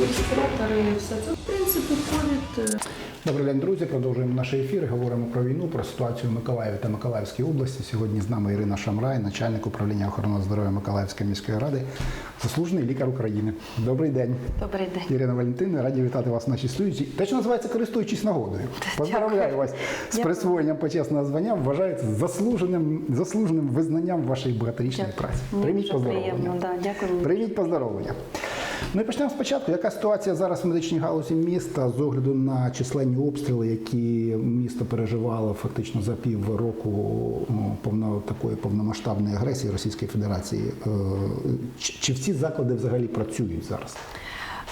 респіратори, все це. В принципі, ковід. е, Добрий день, друзі. Продовжуємо наш ефір. Говоримо про війну, про ситуацію в Миколаєві та Миколаївській області. Сьогодні з нами Ірина Шамрай, начальник управління охорони здоров'я Миколаївської міської ради, заслужений лікар України. Добрий день. Добрий день. Ірина Валентина, раді вітати вас в нашій студії. Те, що називається користуючись нагодою. Поздравляю вас з присвоєнням почесного звання. Вважається заслуженим, заслуженим визнанням вашої багаторічної праці. Мені Прийміть поздоровлення. да, дякую. Прийміть поздоровлення. Ну і почнемо спочатку. Яка ситуація зараз в медичній галузі міста з огляду на численні обстріли, які місто переживало фактично за пів року ну, повно такої повномасштабної агресії Російської Федерації? Е, Чи, всі заклади взагалі працюють зараз?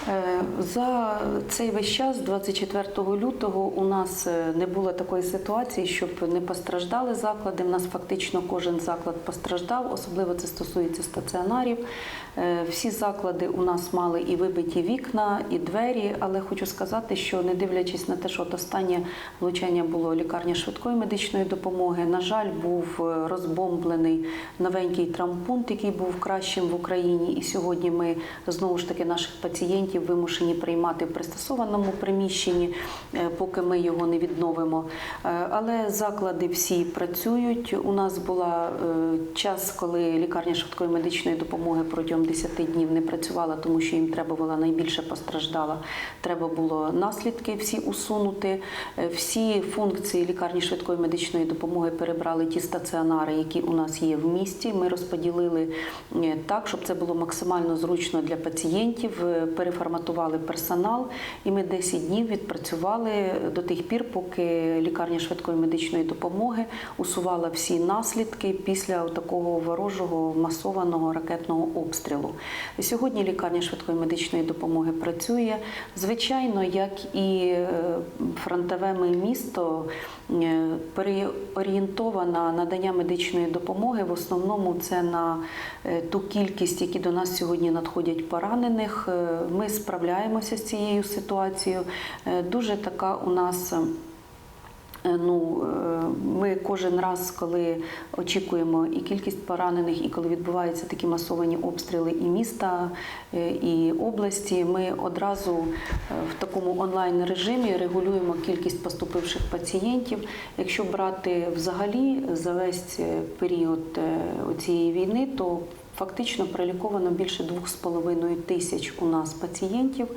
Е, За цей весь час, 24 лютого, у нас е, не було такої ситуації, щоб не постраждали заклади. У нас фактично кожен заклад постраждав, особливо це стосується стаціонарів. Е, Всі заклади у нас мали і вибиті вікна, і двері, але хочу сказати, що не дивлячись на те, що от останнє влучання було лікарня швидкої медичної допомоги, на жаль, був розбомблений новенький травмпункт, який був кращим в Україні. І сьогодні ми знову ж таки наших пацієнтів вимушені приймати в пристосованому приміщенні, е, поки ми його не відновимо. Е, Але заклади всі працюють. У нас була е, час, коли лікарня швидкої медичної допомоги протягом 10 днів не працювала, тому що їм треба була найбільше постраждала. Треба було наслідки всі усунути. Всі функції лікарні швидкої медичної допомоги перебрали ті стаціонари, які у нас є в місті. Ми розподілили так, щоб це було максимально зручно для пацієнтів. Переформатували персонал, і ми 10 днів відпрацювали до тих пір, поки лікарня швидкої медичної допомоги усувала всі наслідки після такого ворожого масованого ракетного обстрілу. Сьогодні лікарня швидкої медичної допомоги працює. Звичайно, як і е, фронтове ми місто е, переорієнтована на надання медичної допомоги. В основному це на е, ту кількість, які до нас сьогодні надходять поранених. Е, Справляємося з цією ситуацією. Е, Дуже така у нас. е, Е, Ну, ми кожен раз, коли очікуємо і кількість поранених, і коли відбуваються такі масовані обстріли і міста, і області, ми одразу в такому онлайн режимі регулюємо кількість поступивших пацієнтів. Якщо брати взагалі за весь період цієї війни, то Фактично проліковано більше 2,5 тисяч у нас пацієнтів.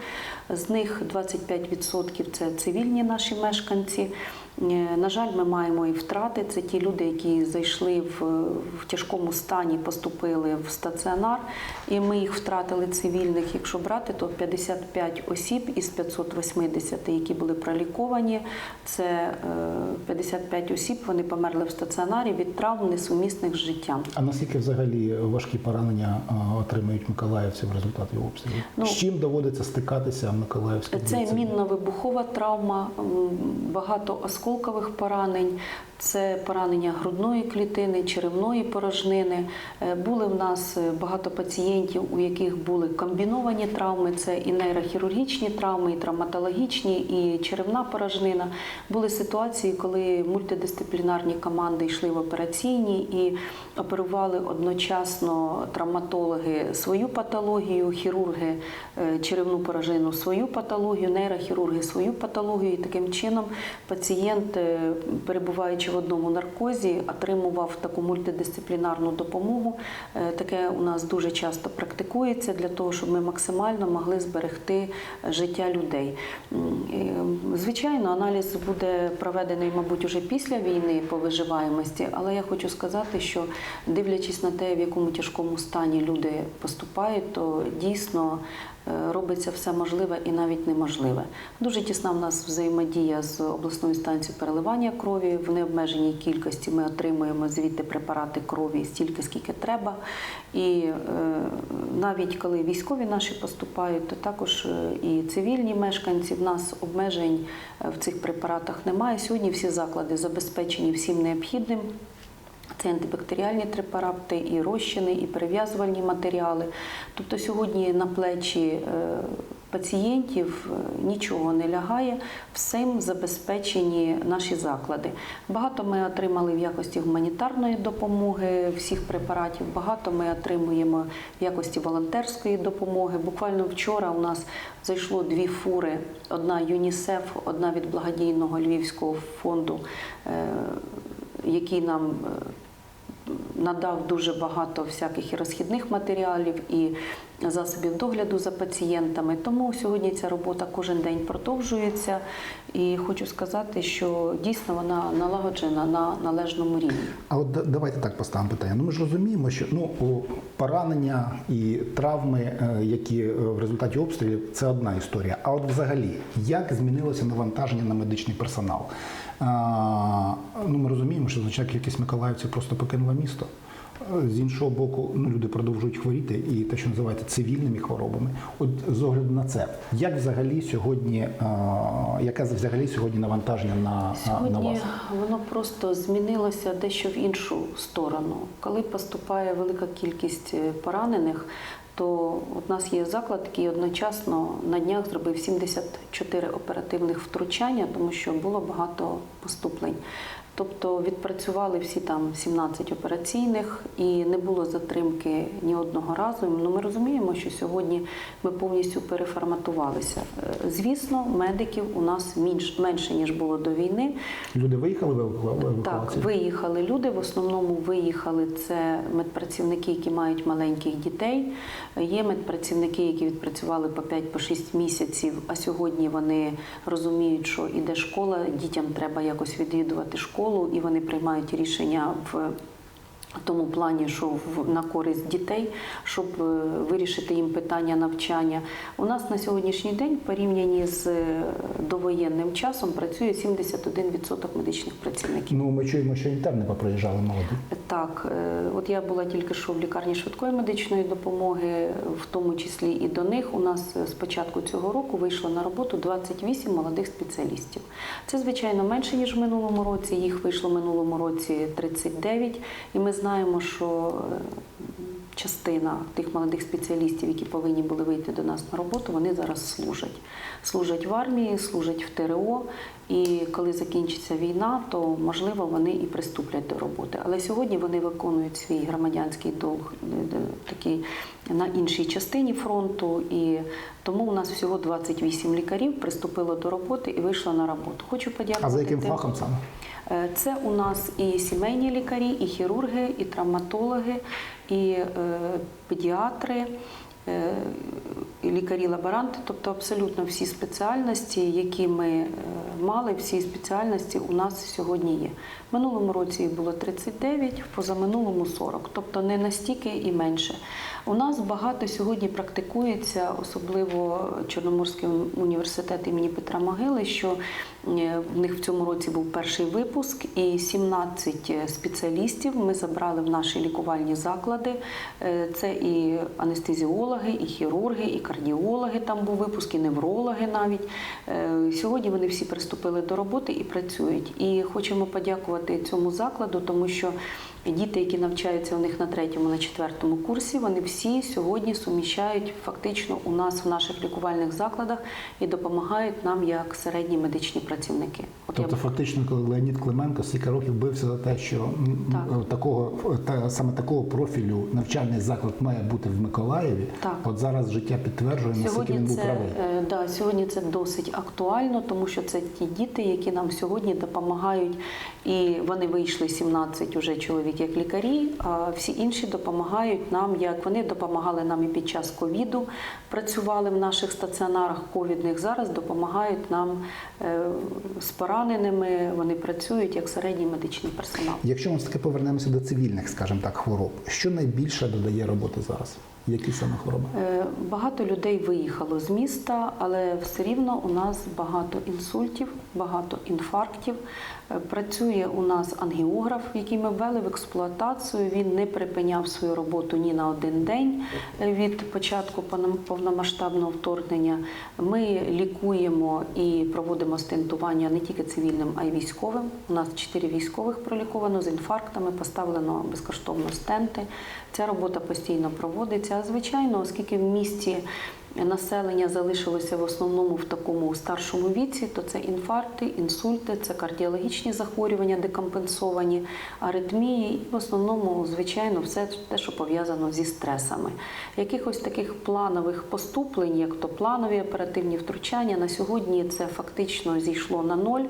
З них 25% це цивільні наші мешканці. Е, На жаль, ми маємо і втрати. Це ті люди, які зайшли в, в тяжкому стані, поступили в стаціонар, і ми їх втратили цивільних. Якщо брати, то 55 осіб із 580, які були проліковані. Це е, 55 осіб. Вони померли в стаціонарі від травм несумісних з життям. А наскільки взагалі важкі поранення а, отримують миколаївці в результаті обстрілу? Ну, з чим доводиться стикатися Миколаївській Це мінно-вибухова травма, багато осколкових поранень, це поранення грудної клітини, черевної порожнини. Е, Були в нас е, багато пацієнтів, у яких були комбіновані травми. Це і нейрохірургічні травми, і травматологічні, і черевна порожнина. Були ситуації, коли мультидисциплінарні команди йшли в операційні і оперували одночасно травматологи свою патологію, хірурги е, черевну порожину свою патологію, нейрохірурги свою патологію. І таким чином пацієнт, е, перебуваючи в одному наркозі, отримував таку мультидисциплінарну допомогу. Е, Таке у нас дуже часто практикується для того, щоб ми максимально могли зберегти життя людей. Звичайно, аналіз буде проведений, мабуть, уже після війни по виживаємості, але я хочу сказати, що дивлячись на те, в якому тяжкому стані люди поступають, то дійсно е, робиться все можливе і навіть неможливе. Дуже тісна в нас взаємодія з обласною станцією переливання крові. В необмеженій кількості ми отримуємо звідти препарати крові стільки, скільки треба. І е, навіть коли військові наші поступають, то також е, і цивільні мешканці в нас обмежень в цих препаратах немає. Сьогодні всі заклади забезпечені всім необхідним. Це антибактеріальні препарати, і розчини, і перев'язувальні матеріали. Тобто сьогодні на плечі е, пацієнтів е, нічого не лягає, всім забезпечені наші заклади. Багато ми отримали в якості гуманітарної допомоги всіх препаратів, багато ми отримуємо в якості волонтерської допомоги. Буквально вчора у нас зайшло дві фури: одна ЮНІСЕФ, одна від благодійного Львівського фонду, е, який нам надав дуже багато всяких і розхідних матеріалів і засобів догляду за пацієнтами. Тому сьогодні ця робота кожен день продовжується. І хочу сказати, що дійсно вона налагоджена на належному рівні. А от давайте так поставимо питання. Ну ми ж розуміємо, що ну поранення і травми, е, які е, в результаті обстрілів, це одна історія. А от взагалі, як змінилося навантаження на медичний персонал? Ну ми розуміємо, що значна кількість миколаївців просто покинула місто. З іншого боку, ну люди продовжують хворіти і те, що називається цивільними хворобами. От з огляду на це, як взагалі сьогодні, а, яке взагалі сьогодні навантаження на, а, на Сьогодні вас? воно просто змінилося дещо в іншу сторону. Коли поступає велика кількість е, поранених, то у нас є заклад, який одночасно на днях зробив 74 оперативних втручання, тому що було багато поступлень. Тобто відпрацювали всі там 17 операційних і не було затримки ні одного разу. Ну ми розуміємо, що сьогодні ми повністю переформатувалися. Е, Звісно, медиків у нас менш, менше ніж було до війни. Люди виїхали в еваку- в Так, виїхали люди. В основному виїхали це медпрацівники, які мають маленьких дітей. Є медпрацівники, які відпрацювали по 5-6 місяців, а сьогодні вони розуміють, що іде школа, дітям треба якось відвідувати школу, і вони приймають рішення в. Тому плані, що в на користь дітей, щоб е, вирішити їм питання навчання. У нас на сьогоднішній день, в порівнянні з е, довоєнним часом, працює 71% медичних працівників. Ну, ми чуємо, що інтерни поприїжджали молоді. Так, е, от я була тільки що в лікарні швидкої медичної допомоги, в тому числі і до них. У нас е, з початку цього року вийшло на роботу 28 молодих спеціалістів. Це звичайно менше ніж в минулому році. Їх вийшло в минулому році 39. І ми знаємо, що е, частина тих молодих спеціалістів, які повинні були вийти до нас на роботу, вони зараз служать. Служать в армії, служать в ТРО. І коли закінчиться війна, то можливо вони і приступлять до роботи. Але сьогодні вони виконують свій громадянський долг е, е, такий на іншій частині фронту. І тому у нас всього 28 лікарів приступило до роботи і вийшло на роботу. Хочу подякувати. А за яким фахом саме? Е, Це у нас і сімейні лікарі, і хірурги, і травматологи, і е, педіатри, е, лікарі-лаборанти, тобто абсолютно всі спеціальності, які ми мали, всі спеціальності у нас сьогодні є. В минулому році їх було 39, в позаминулому 40, тобто не настільки і менше. У нас багато сьогодні практикується, особливо Чорноморський університет імені Петра Могили, що в них в цьому році був перший випуск, і 17 спеціалістів ми забрали в наші лікувальні заклади. Е, Це і анестезіологи, і хірурги, і кардіологи. Там був випуск, і неврологи навіть. Е, Сьогодні вони всі приступили до роботи і працюють. І хочемо подякувати цьому закладу, тому що діти, які навчаються у них на третьому, на четвертому курсі, вони всі сьогодні суміщають фактично у нас в наших лікувальних закладах і допомагають нам як середні медичні працівники. От я Тобто, фактично, коли Леонід Клименко стільки років бився за те, що Так. такого та саме такого профілю навчальний заклад має бути в Миколаєві. Так. От зараз життя підтверджує, наскільки він був це, правий. е, да, сьогодні це досить актуально, тому що це ті діти, які нам сьогодні допомагають, і вони вийшли 17 уже чоловік як лікарі, а всі інші допомагають нам, як вони допомагали нам і під час ковіду, працювали в наших стаціонарах ковідних. Зараз допомагають нам е, з пораненими. Вони працюють як середній медичний персонал. Якщо ми все таки повернемося до цивільних, скажімо так, хвороб, що найбільше додає роботи зараз? Які саме хвороби? Е, Багато людей виїхало з міста, але все рівно у нас багато інсультів, багато інфарктів. Е, Працює у нас ангіограф, який ми ввели в експлуатацію. Він не припиняв свою роботу ні на один день е, від початку повномасштабного вторгнення. Ми лікуємо і проводимо стентування не тільки цивільним, а й військовим. У нас чотири військових проліковано з інфарктами, поставлено безкоштовно стенти. Ця робота постійно проводиться. А звичайно, оскільки в місті населення залишилося в основному в такому старшому віці, то це інфаркти, інсульти, це кардіологічні захворювання, декомпенсовані, аритмії, і в основному, звичайно, все те, що пов'язано зі стресами. Якихось таких планових поступлень, як то планові оперативні втручання, на сьогодні це фактично зійшло на ноль.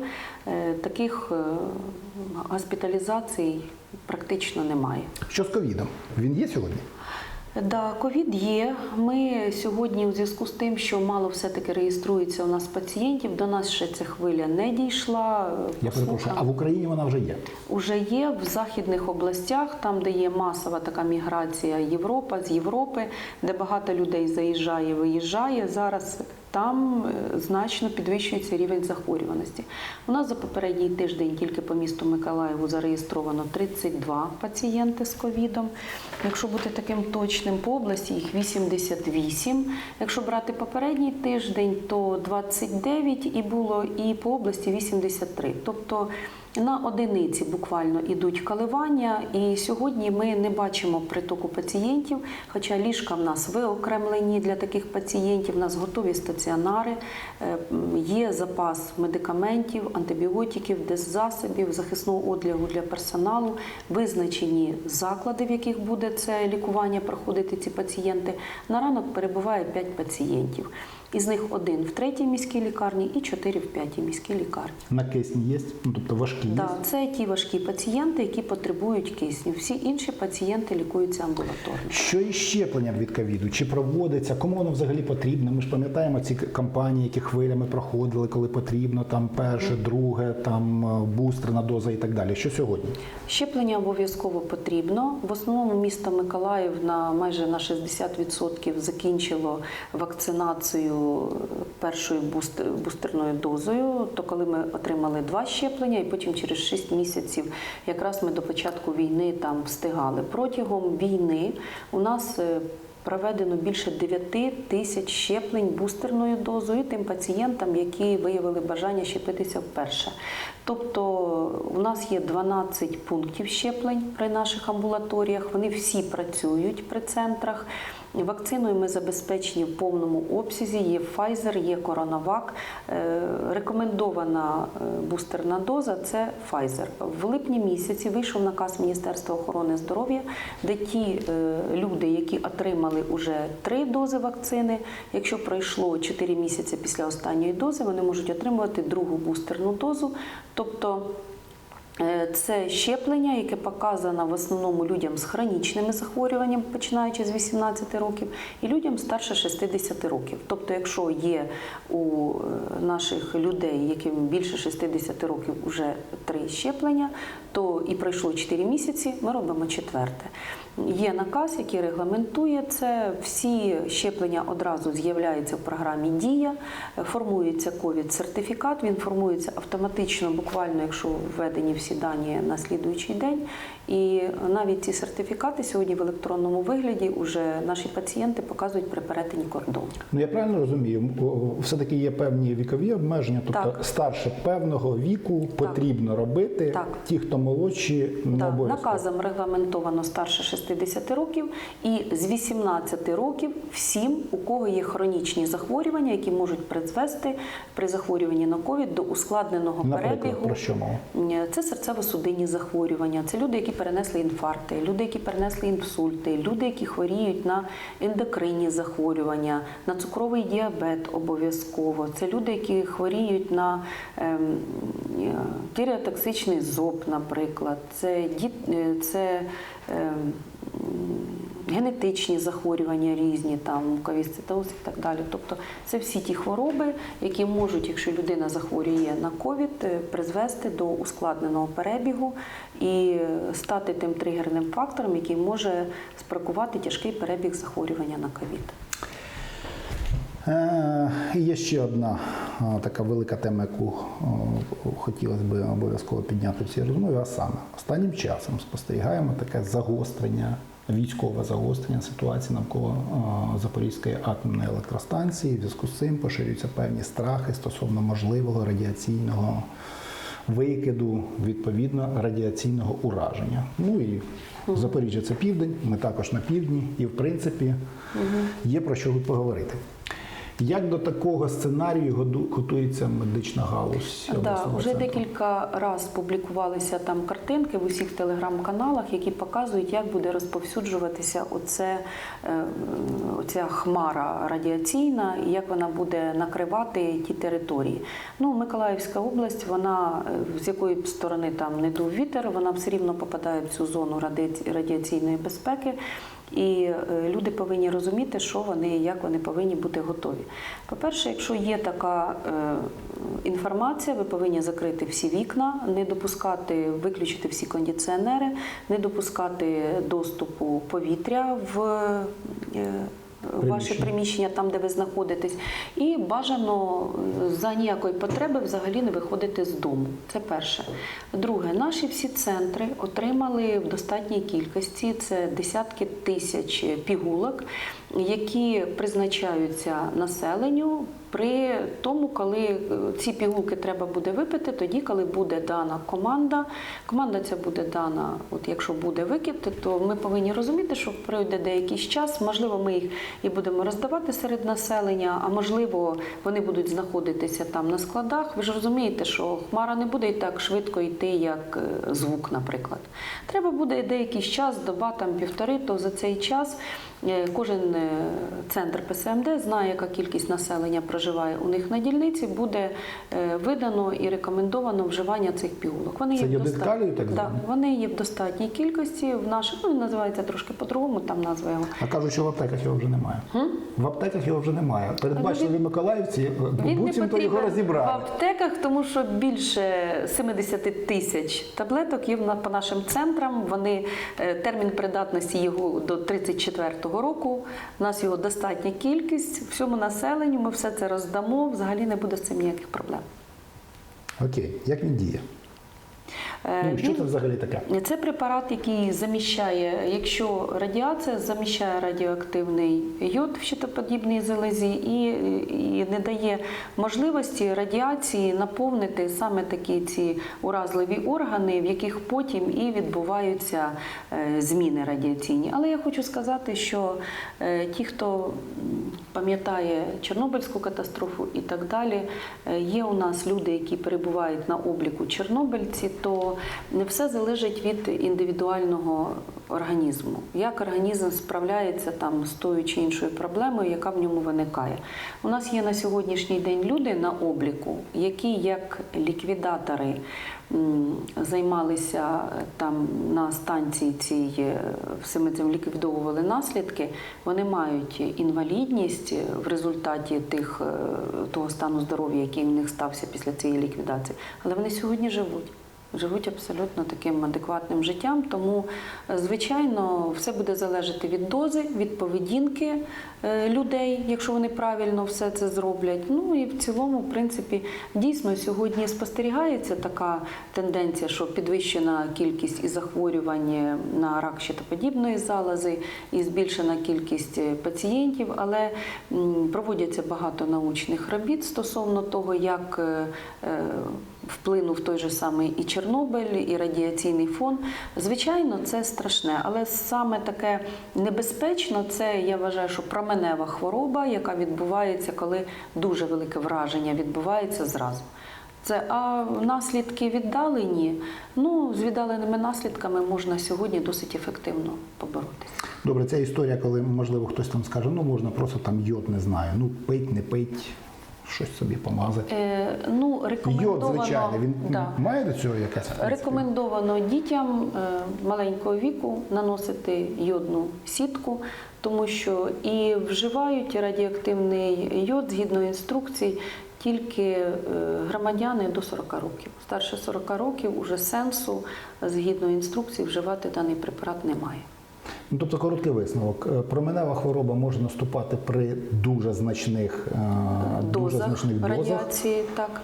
Е, Таких е, госпіталізацій практично немає. Що з ковідом? Він є сьогодні? Да, ковід є. Ми сьогодні, у зв'язку з тим, що мало все-таки реєструється у нас пацієнтів, до нас ще ця хвиля не дійшла. Я перепрошую, а в Україні вона вже є. Уже є в західних областях, там, де є масова така міграція Європа з Європи, де багато людей заїжджає, виїжджає. Зараз там е, значно підвищується рівень захворюваності. У нас за попередній тиждень тільки по місту Миколаєву зареєстровано 32 пацієнти з ковідом. Якщо бути таким точним, по області їх 88. Якщо брати попередній тиждень, то 29 і було, і по області 83. Тобто на одиниці буквально ідуть коливання, і сьогодні ми не бачимо притоку пацієнтів, хоча ліжка в нас виокремлені для таких пацієнтів, у нас готові стаціонари, е, є запас медикаментів, антибіотиків, деззасобів, захисного одлягу для персоналу, визначені заклади, в яких буде це лікування проходити ці пацієнти. На ранок перебуває 5 пацієнтів. Із них один в третій міській лікарні і чотири в п'ятій міській лікарні. На кисні є, ну тобто важкі є. Да, це ті важкі пацієнти, які потребують кисню. Всі інші пацієнти лікуються амбулаторно. Що із щепленням від ковіду? Чи проводиться? Кому воно взагалі потрібно? Ми ж пам'ятаємо ці кампанії, які хвилями проходили, коли потрібно, там перше, друге, там е, бустерна доза і так далі. Що сьогодні? Щеплення обов'язково потрібно. В основному місто Миколаїв на майже на 60% закінчило вакцинацію першою бустер- бустерною дозою. То коли ми отримали два щеплення, і потім через 6 місяців, якраз ми до початку війни там встигали. Протягом війни у нас е, Проведено більше 9 тисяч щеплень бустерною дозою тим пацієнтам, які виявили бажання щепитися вперше. Тобто у нас є 12 пунктів щеплень при наших амбулаторіях. Вони всі працюють при центрах. Вакциною ми забезпечені в повному обсязі. Є Pfizer, є CoronaVac. Е, Рекомендована е, бустерна доза це Pfizer. В липні місяці вийшов наказ Міністерства охорони здоров'я, де ті е, люди, які отримали вже три дози вакцини, якщо пройшло 4 місяці після останньої дози, вони можуть отримувати другу бустерну дозу. Тобто Це щеплення, яке показано в основному людям з хронічними захворюваннями, починаючи з 18 років, і людям старше 60 років. Тобто, якщо є у е, наших людей, яким більше 60 років, вже три щеплення, то і пройшло 4 місяці, ми робимо четверте. Є наказ, який регламентує це. Всі щеплення одразу з'являються в програмі Дія, формується ковід-сертифікат. Він формується автоматично, буквально, якщо введені всі дані на слідуючий день. І навіть ці сертифікати сьогодні в електронному вигляді вже наші пацієнти показують при перетині кордону. Ну я правильно розумію, все таки є певні вікові обмеження, тобто Так. старше певного віку потрібно робити. Так. Ті, хто молодші, не Так, наказом регламентовано старше 60 років і з 18 років всім, у кого є хронічні захворювання, які можуть призвести при захворюванні на ковід до ускладненого Наприклад, перебігу. про що мова? Це серцево-судинні захворювання, це люди, які перенесли інфаркти, люди, які перенесли інсульти, люди, які хворіють на ендокринні захворювання, на цукровий діабет обов'язково. Це люди, які хворіють на ем, е, зоб, наприклад. Це, е, це ем, генетичні захворювання різні, там муковісцитоз і так далі. Тобто це всі ті хвороби, які можуть, якщо людина захворює на ковід, е, призвести до ускладненого перебігу і стати тим тригерним фактором, який може спровокувати тяжкий перебіг захворювання на ковід. Е, Є ще одна така велика тема, яку хотілося б обов'язково підняти в цій розмові, а саме останнім часом спостерігаємо таке загострення, військове загострення ситуації навколо Запорізької атомної електростанції. В зв'язку з цим поширюються певні страхи стосовно можливого радіаційного викиду відповідно радіаційного ураження. Ну і Запоріжжя це південь, ми також на півдні, і в принципі є про що поговорити. Як до такого сценарію готується медична галузь? Да, вже центру? декілька разів публікувалися там картинки в усіх телеграм-каналах, які показують, як буде розповсюджуватися оце, е, оця хмара радіаційна і як вона буде накривати ті території. Ну, Миколаївська область, вона е, з якої б сторони там не дув вітер, вона все рівно попадає в цю зону ради- радіаційної безпеки. І е, люди повинні розуміти, що вони, як вони повинні бути готові. По-перше, якщо є така е, інформація, ви повинні закрити всі вікна, не допускати, виключити всі кондиціонери, не допускати доступу повітря в. Е, в Ваше Приміщення. приміщення там, де ви знаходитесь, і бажано е, за ніякої потреби взагалі не виходити з дому. Це перше. Друге, наші всі центри отримали в достатній кількості це десятки тисяч пігулок, які призначаються населенню. При тому, коли е, ці пігулки треба буде випити, тоді, коли буде дана команда, команда ця буде дана, от якщо буде викид, то ми повинні розуміти, що пройде деякий час, можливо, ми їх і будемо роздавати серед населення, а можливо, вони будуть знаходитися там на складах. Ви ж розумієте, що хмара не буде і так швидко йти, як е, звук, наприклад. Треба буде деякий час, доба там півтори, то за цей час е, кожен центр ПСМД знає, яка кількість населення проживає у них на дільниці, буде е, видано і рекомендовано вживання цих пігулок. Вони Це в йодит так Да, вони є в достатній кількості. В наших ну називається трошки по-другому, там назва його. А кажуть, що в аптеках його вже немає. В аптеках його вже немає. Передбачливі миколаївці Він не буцімто його потрібен в аптеках, тому що більше 70 тисяч таблеток є по нашим центрам. Вони е, термін придатності його до 34-го року. У нас його достатня кількість. Всьому населенню ми все це роздамо. Взагалі не буде з цим ніяких проблем. Окей, як він діє? Е, Ну, що це взагалі таке? Це препарат, який заміщає, якщо радіація заміщає радіоактивний йод в щитоподібній залозі і, і не дає можливості радіації наповнити саме такі ці уразливі органи, в яких потім і відбуваються е, зміни радіаційні. Але я хочу сказати, що е, ті, хто пам'ятає Чорнобильську катастрофу і так далі, е, є у нас люди, які перебувають на обліку чорнобильці, то не все залежить від індивідуального організму. Як організм справляється там з тою чи іншою проблемою, яка в ньому виникає. У нас є на сьогоднішній день люди на обліку, які як ліквідатори займалися е, там на станції цій, е, всіми цим ліквідовували наслідки. Вони мають інвалідність в результаті тих, е, того стану здоров'я, який в них стався після цієї ліквідації. Але вони сьогодні живуть. Живуть абсолютно таким адекватним життям, тому, е, звичайно, все буде залежати від дози, від поведінки е, людей, якщо вони правильно все це зроблять. Ну і в цілому, в принципі, дійсно сьогодні спостерігається така тенденція, що підвищена кількість і захворювань на рак щитоподібної залози, і збільшена кількість е, пацієнтів, але проводяться багато научних робіт стосовно того, як вплинув той же самий і Чорнобиль, і радіаційний фон. Звичайно, це страшне, але саме таке небезпечно це я вважаю, що променева хвороба, яка відбувається, коли дуже велике враження відбувається зразу. Це а наслідки віддалені. Ну з віддаленими наслідками можна сьогодні досить ефективно поборотися. Добре, ця історія, коли можливо хтось там скаже, ну можна просто там йод не знаю. Ну пить, не пить, щось собі помазати. Е, ну Йод, рекомендовано звичайно, він да. має до цього якась принципі? Рекомендовано дітям е, маленького віку наносити йодну сітку, тому що і вживають радіоактивний йод згідно інструкцій тільки е, громадяни до 40 років. Старше 40 років уже сенсу згідно інструкцій вживати даний препарат немає. Ну, тобто короткий висновок. Е, Променева хвороба може наступати при дуже значних, Дозах, дуже значних дозах. радіації, так.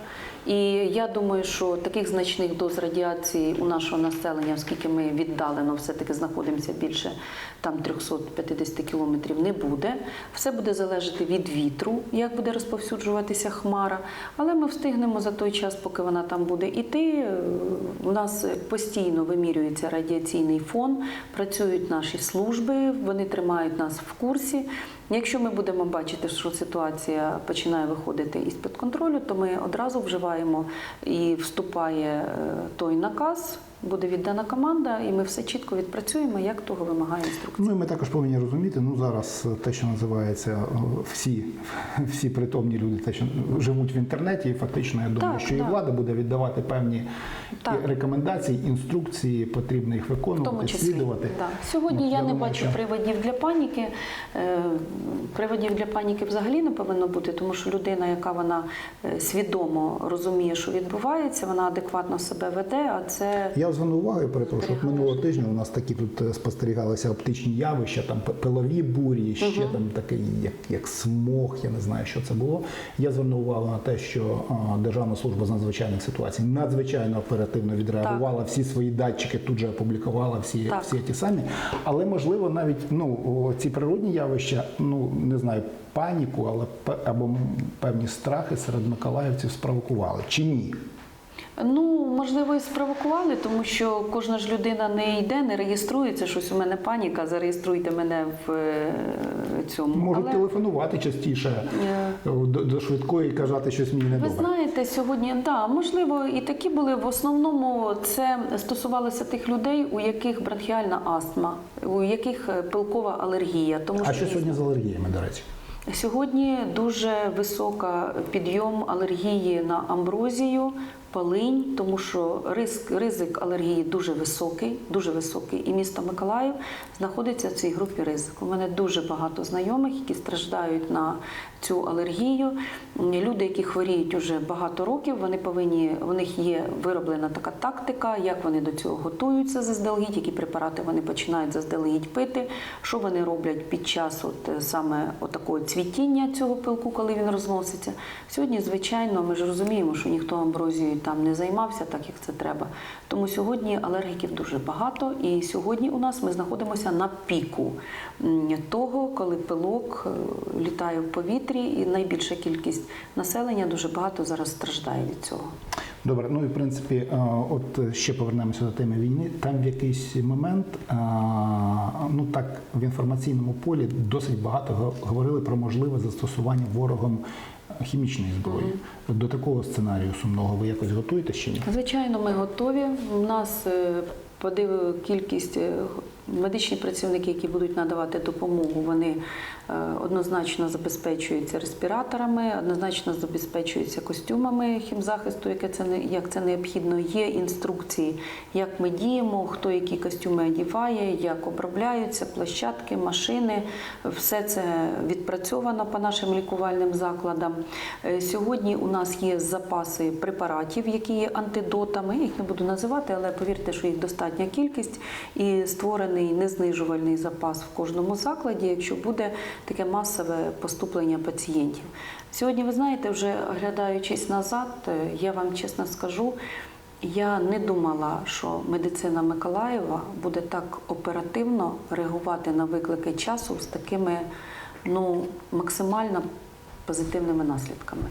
І я думаю, що таких значних доз радіації у нашого населення, оскільки ми віддалено все-таки знаходимося більше там 350 кілометрів, не буде. Все буде залежати від вітру, як буде розповсюджуватися хмара. Але ми встигнемо за той час, поки вона там буде іти. У нас постійно вимірюється радіаційний фон, працюють наші служби, вони тримають нас в курсі. Якщо ми будемо бачити, що ситуація починає виходити із-під контролю, то ми одразу вживаємо і вступає е, той наказ, буде віддана команда, і ми все чітко відпрацюємо, як того вимагає інструкція. Ну і ми також повинні розуміти, ну зараз те, що називається всі, всі притомні люди, те, що живуть в інтернеті, і фактично я думаю, Так, що і влада буде віддавати певні Так. рекомендації, інструкції, потрібно їх В тому виконувати, числі слідувати. да. сьогодні Ну, я, не думаю, бачу що- приводів для паніки. Е, Приводів для паніки взагалі не повинно бути, тому що людина, яка вона е, свідомо розуміє, що відбувається, вона адекватно себе веде. А це Я звернув увагу, я перепрошую, от минулого тижня у нас такі тут е, спостерігалися оптичні явища, там пилові бурі, ще там такий, як, як смог, я не знаю, що це було. Я звернув увагу на те, що а, Державна служба з надзвичайних ситуацій надзвичайно оперативно відреагувала, всі свої датчики тут же опублікувала, всі, Так. всі ті самі. Але можливо навіть ну, ці природні явища, ну не знаю, паніку, але або певні страхи серед миколаївців спровокували чи ні? Ну, можливо, і спровокували, тому що кожна ж людина не йде, не реєструється, щось у мене паніка, зареєструйте мене в е, цьому. Можуть Але, телефонувати частіше е, до, до швидкої і казати щось мені Ви знаєте, сьогодні да, можливо, і такі були. В основному це стосувалося тих людей, у яких бронхіальна астма, у яких е, пилкова алергія. Тому А що сьогодні з алергіями, до речі? Сьогодні дуже висока підйом алергії на амброзію, полинь, тому що ризик, ризик алергії дуже високий, дуже високий. І місто Миколаїв знаходиться в цій групі ризику. У мене дуже багато знайомих, які страждають на цю алергію. Люди, які хворіють уже багато років, вони повинні, у них є вироблена така тактика, як вони до цього готуються заздалегідь, які препарати вони починають заздалегідь пити, що вони роблять під час от е, саме отакого цвітіння цього пилку, коли він розноситься. Сьогодні, звичайно, ми ж розуміємо, що ніхто амброзією там не займався так, як це треба. Тому сьогодні алергіків дуже багато, і сьогодні у нас ми знаходимося на піку того, коли пилок е, літає в повітрі, і найбільша кількість населення дуже багато зараз страждає від цього. Добре, ну і в принципі, е, от ще повернемося до теми війни. Там в якийсь момент, е, ну так, в інформаційному полі досить багато го- говорили про можливе застосування ворогом хімічної зброї. До такого сценарію сумного ви якось готуєтесь чи ні? Звичайно, ми готові. У нас е, кількість е, медичні працівники, які будуть надавати допомогу, вони е, однозначно забезпечуються респіраторами, однозначно забезпечуються костюмами хімзахисту, яке це як це необхідно. Є інструкції, як ми діємо, хто які костюми одіває, як обробляються площадки, машини. Все це відпрацьовано по нашим лікувальним закладам. Е, Сьогодні у нас є запаси препаратів, які є антидотами. Їх не буду називати, але повірте, що їх достатня кількість і створений незнижувальний запас в кожному закладі, якщо буде таке масове поступлення пацієнтів. Сьогодні, ви знаєте, вже оглядаючись назад, е, я вам чесно скажу. Я не думала, що медицина Миколаєва буде так оперативно реагувати на виклики часу з такими ну, максимально позитивними наслідками.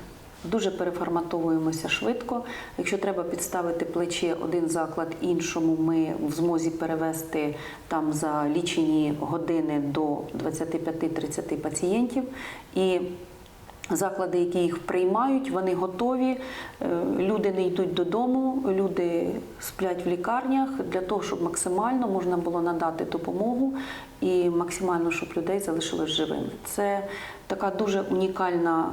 Дуже переформатовуємося швидко. Якщо треба підставити плече один заклад іншому, ми в змозі перевести там за лічені години до 25-30 пацієнтів. І Заклади, які їх приймають, вони готові. Е, Люди не йдуть додому, люди сплять в лікарнях для того, щоб максимально можна було надати допомогу і максимально, щоб людей залишилось живими. Це така дуже унікальна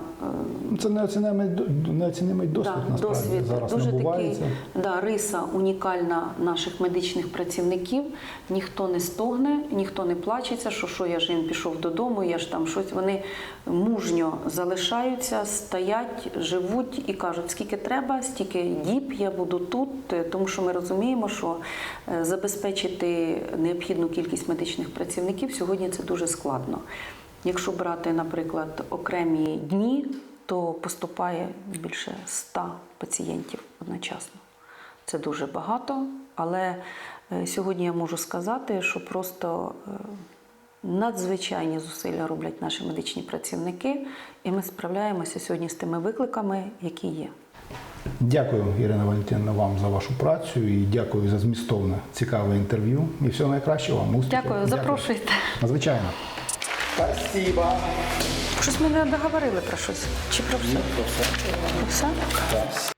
е, Це неоцінимий, неоцінимий досвід Да, насправді досвід зараз дуже такий, да, риса унікальна наших медичних працівників. Ніхто не стогне, ніхто не плачеться, що що я ж він пішов додому, я ж там щось. Вони мужньо залишаються, стоять, живуть і кажуть, скільки треба, стільки діб я буду тут, тому що ми розуміємо, що е, забезпечити необхідну кількість медичних працівників сьогодні це дуже складно. Якщо брати, наприклад, окремі дні, то поступає більше 100 пацієнтів одночасно. Це дуже багато, але е, сьогодні я можу сказати, що просто е, надзвичайні зусилля роблять наші медичні працівники, і ми справляємося сьогодні з тими викликами, які є. Дякую, Ірина Валентинівна, вам за вашу працю і дякую за змістовне цікаве інтерв'ю. І всього найкращого вам успіхів. Дякую, запрошуйте. Звичайно. Спасибо. Щось ми не договорили про щось. Чи про все? Про все? Так.